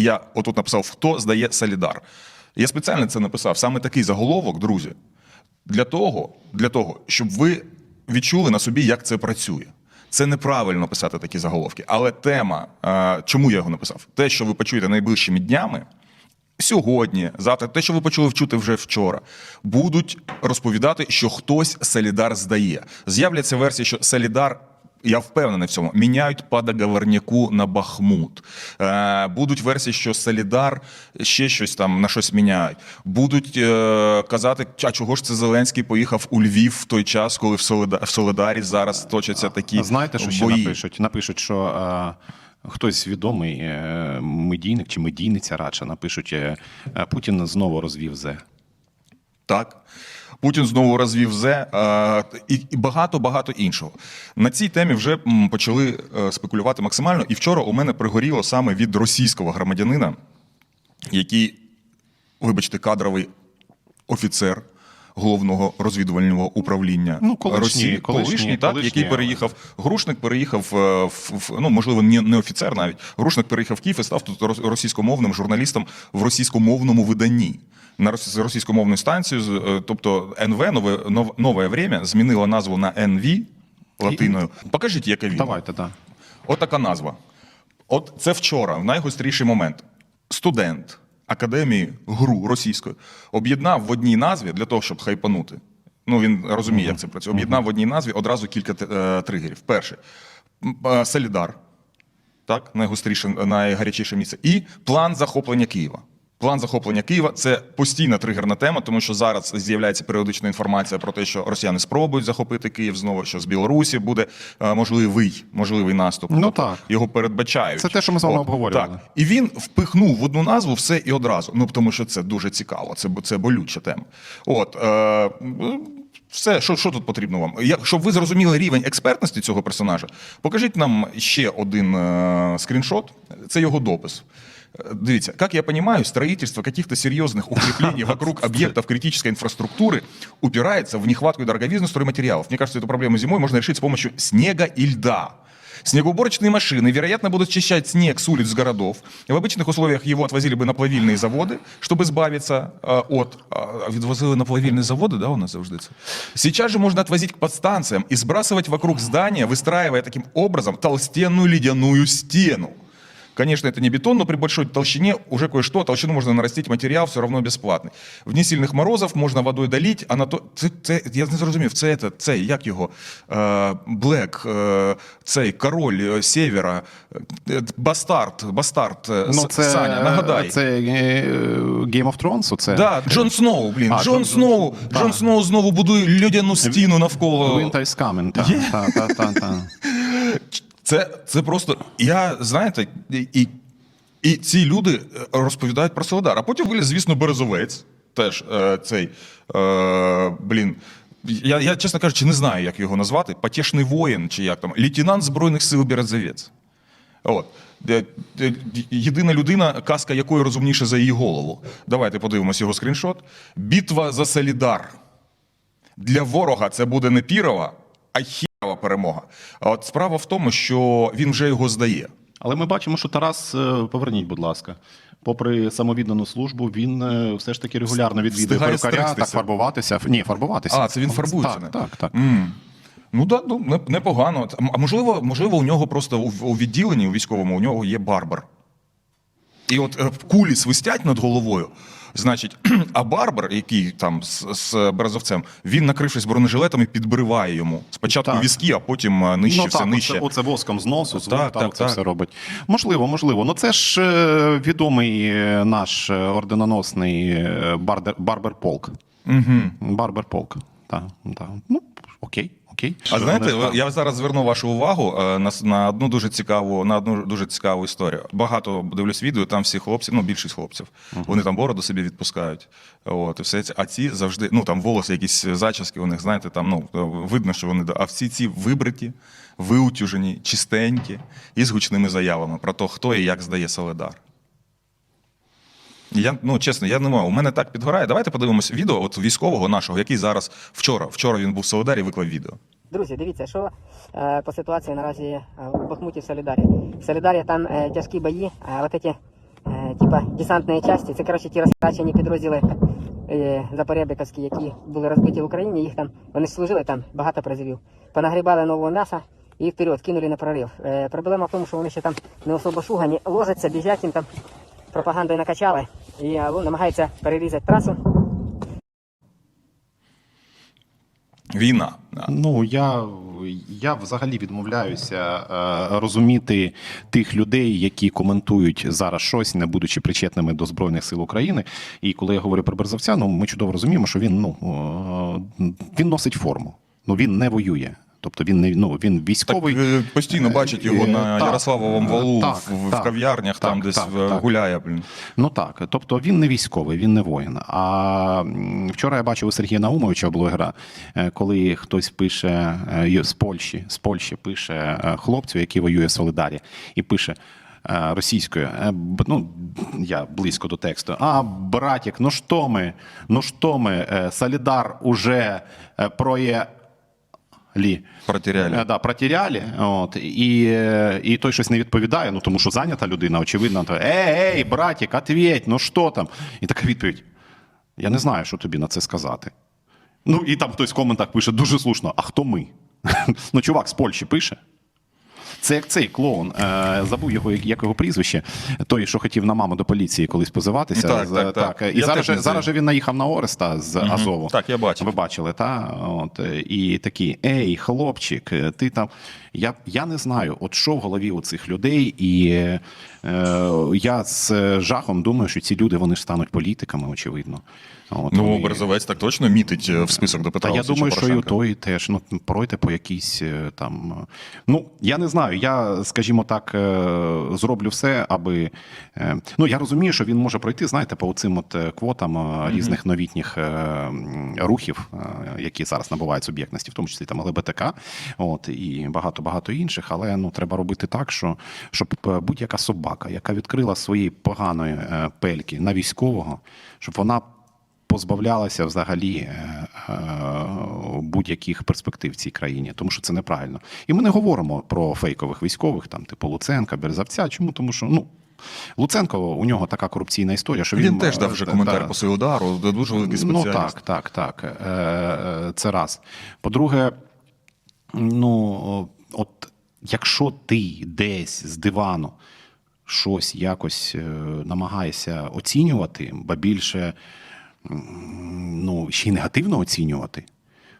і я отут написав, хто здає Солідар. Я спеціально це написав, саме такий заголовок, друзі, для того, для того, щоб ви відчули на собі, як це працює. Це неправильно писати такі заголовки. Але тема, е, чому я його написав? Те, що ви почуєте найближчими днями, сьогодні, завтра, те, що ви почули вчути вже вчора, будуть розповідати, що хтось Солідар здає. З'являться версії, що Солідар. Я впевнений в цьому. Міняють по договорняку на Бахмут. Е, будуть версії, що Солідар ще щось там на щось міняють. Будуть е, казати, а чого ж це Зеленський поїхав у Львів в той час, коли в, Солида, в Солидарі зараз точаться такі Знаєте, що ще бої. напишуть? Напишуть, що е, хтось відомий е, медійник чи медійниця радше напишуть, е, Путін знову розвів зе. Так. Путін знову розвів зе е, і і багато-багато іншого. На цій темі вже почали е, спекулювати максимально. І вчора у мене пригоріло саме від російського громадянина, який, вибачте, кадровий офіцер головного розвідувального управління Ну, колишній, Росії, колишній, так, колишній, який переїхав. Грушник переїхав е, в, в ну можливо, не, не офіцер навіть. Грушник переїхав в Київ і став тут російськомовним журналістом в російськомовному виданні. На рос- російськомовну станцію, е, тобто НВ, нове, нове время, змінила назву на НВ латиною. Покажіть, яке він. Давайте, так. От така назва. От це вчора, в найгостріший момент. Студент Академії ГРУ російської об'єднав в одній назві для того, щоб хайпанути. Ну, він розуміє, як це працює. Об'єднав в одній назві одразу кілька е, тригерів. Перший е, Солідар, так, найгостріше, найгарячіше місце. І план захоплення Києва. План захоплення Києва це постійна тригерна тема, тому що зараз з'являється періодична інформація про те, що росіяни спробують захопити Київ знову, що з Білорусі буде е, можливий, можливий наступ. Ну, Тобто так. Його передбачають. Це те, що ми з вами обговорювали. Так. І він впихнув в одну назву все і одразу. Ну тому що це дуже цікаво. Це це болюча тема. От е, все, що, що тут потрібно вам? Я, щоб ви зрозуміли рівень експертності цього персонажа, покажіть нам ще один е, скріншот. Це його допис. Э, Дивіться, как я понимаю, строительство каких-то серьезных укреплений вокруг объектов критической инфраструктуры упирается в нехватку дороговизны стройматериалов. Мне кажется, эту проблему зимой можно решить с помощью снега и льда. Снегоуборочные машины, вероятно, будут счищать снег с улиц городов. В обычных условиях его отвозили бы на плавильные заводы, чтобы избавиться э, от... Э, відвозили на плавильные заводы, да, у нас завжди це? Сейчас же можно отвозить к подстанциям и сбрасывать вокруг здания, выстраивая таким образом толстенную ледяную стену. Конечно, это не бетон, но при большой толщине уже кое-что, толщину можно нарастить, материал все равно бесплатный. В дні сильних морозів можна водою долить, а на то це, це я не зрозумів. Це це, цей, як його е, Блек, е, цей король Сєвєра, е, бастард, бастард, Ну, це, Саня, нагадай. це е, Game of Thrones, оце? Да, Джон Сноу, блін, А, Джон Джон- Сноу. Джон Сноу знову будує людяну стіну навколо. Winter is coming, так, так, так, так. Це, це просто. Я знаєте, і, і, ці люди е, розповідають про Солодар. А потім виліз, звісно, Березовець. Теж е, цей. Е, блін. Я, я, чесно кажучи, не знаю, як його назвати. Потішний воїн, чи як там, лейтенант Збройних сил Березовець. От. Єдина людина, казка якої розумніше за її голову. Давайте подивимось його скріншот. Бітва за Солідар. Для ворога це буде не пірова, а хірова перемога. От справа в тому, що він вже його здає. Але ми бачимо, що Тарас, е, поверніть, будь ласка. Попри самовіддану службу, він е, все ж таки регулярно відвідує перукаря, так фарбуватися. Ні, фарбуватися. А, це він фарбується. Так, так, так. М. Ну да, ну непогано. А можливо, можливо, у нього просто у, у відділенні у військовому у нього є барбар. І от е, кулі свистять над головою. Значить, а барбар, який там з, з березовцем, він, накрившись бронежилетами, підбриває йому. Спочатку Так. візки, а потім е, нижче, ну, все так, нижче. Оце, оце воском з носу, звук, Так, так, це так. все робить. Можливо, можливо. Ну це ж е, відомий е, наш орденоносний е, барбер-полк. Угу. Барбер-полк. Так, так. Ну, окей, окей. А знаєте, я зараз зверну вашу увагу е, на, на одну дуже цікаву, на одну дуже цікаву історію. Багато дивлюсь відео, там всі хлопці, ну більшість хлопців, вони там бороду собі відпускають. От, і все це. А ці завжди, ну там волоси, якісь зачіски у них, знаєте, там ну видно, що вони. А всі ці вибриті, виутюжені, чистенькі і з гучними заявами про те, хто і як здає Соледар. Я, ну, чесно, я не можу. У мене так підгорає. Давайте подивимось відео от військового нашого, який зараз вчора. Вчора він був в Соледарі і виклав відео. Друзі, дивіться, що е, по ситуації наразі е, у Бахмуті в Солідарі. В Солідарі там е, тяжкі бої, а от ці е, типа десантної частини. Це коротше ті розкачані підрозділи е, запорябиковські, які були розбиті в Україні. Їх там вони служили там багато призивів. Понагрібали нового м'яса і вперед кинули на прорив. Е, проблема в тому, що вони ще там не особо шугані, ложаться, біжать їм там пропагандою накачали і а, намагаються перерізати трасу. Війна. Ну я, я взагалі відмовляюся е, розуміти тих людей, які коментують зараз щось, не будучи причетними до збройних сил України. І коли я говорю про Берзовця, ну ми чудово розуміємо, що він ну е, він носить форму. Ну він не воює. Тобто він не ну він військовий. е, постійно бачать його Е, на так, Ярославовому валу е, так, в, в так, кав'ярнях, там так, десь так, е, так. гуляє. Блін. Ну так, тобто він не військовий, він не воїн. А вчора я бачив у Сергія Наумовича, блогера, е, коли хтось пише е, з Польщі, з Польщі пише е, хлопцю, який воює в Солидарі, і пише. е, Російською, е, ну я близько до тексту. А, братик, ну що ми? Ну що ми? Е, Солідар уже е, проє. Лі. Протеряли. Е, Да, протеряли. От, і, і той щось не відповідає, ну тому що зайнята людина, очевидно, то ей, ей, братик, ответь, ну що там? І така відповідь. Я не знаю, що тобі на це сказати. Ну, і там хтось в коментах пише дуже слушно: а хто ми? ну, чувак з Польщі пише. Це як цей клоун. Е, забув його, як його прізвище. Той, що хотів на маму до поліції колись позиватися. Так, З- так, так. І Я зараз, же, зараз же він наїхав на Ореста з Азову. Так, я бачив. Ви бачили, та? От, е, і такі, ей, хлопчик, е, ти там. Я, я не знаю, от що в голові у цих людей, і е, я з е, жахом думаю, що ці люди вони ж стануть політиками, очевидно. От, Ну, вони- Березовець так точно мітить е, в список до та я Олексійовича думаю, що і Порошенка. той теж ну пройде по якійсь е, там. е, Ну я не знаю. Я, скажімо так, е, зроблю все, аби е, ну я розумію, що він може пройти, знаєте, по цим от е, квотам е, різних новітніх е, м, рухів, е, які зараз набувають суб'єктності, в тому числі там ЛГБТК, от і багато багато інших. Але ну треба робити так, що щоб е, будь-яка собака, яка відкрила свої поганої е, пельки на військового, щоб вона позбавлялася взагалі е, е, будь-яких перспектив в цій країні, тому що це неправильно. І ми не говоримо про фейкових військових, там типу Луценка, Березавця. Чому? Тому що ну. Lуценко, у нього така корупційна історія, що він, Він теж дав вже е, коментар та- по Силудару, дуже великий спеціаліст. Ну так, так, так. Е, е, Це раз. По-друге, ну, от якщо ти десь з дивану щось якось е, намагаєшся оцінювати, ба більше ну, ще й негативно оцінювати,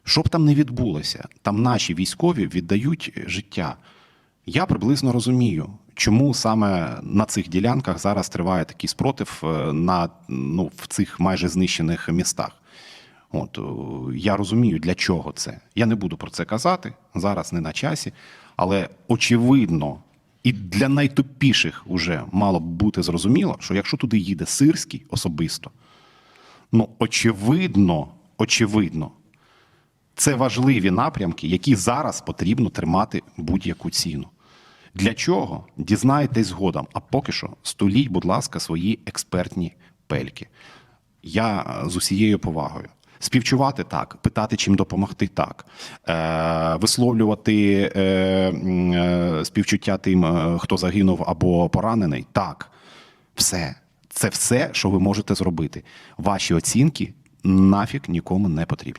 що б там не відбулося, там наші військові віддають життя. Я приблизно розумію, чому саме на цих ділянках зараз триває такий спротив е, на, ну, в цих майже знищених містах. От я розумію, для чого це. Я не буду про це казати зараз, не на часі, але очевидно, і для найтупіших вже мало б бути зрозуміло, що якщо туди їде сирський особисто, ну очевидно, очевидно, це важливі напрямки, які зараз потрібно тримати будь-яку ціну. Для чого? Дізнаєтесь згодом. А поки що століть, будь ласка, свої експертні пельки. Я е, з усією повагою. Співчувати так, питати, чим допомогти так, е, висловлювати е, е, співчуття тим, е, хто загинув або поранений, так. Все. Це все, що ви можете зробити. Ваші оцінки нафіг нікому не потрібні.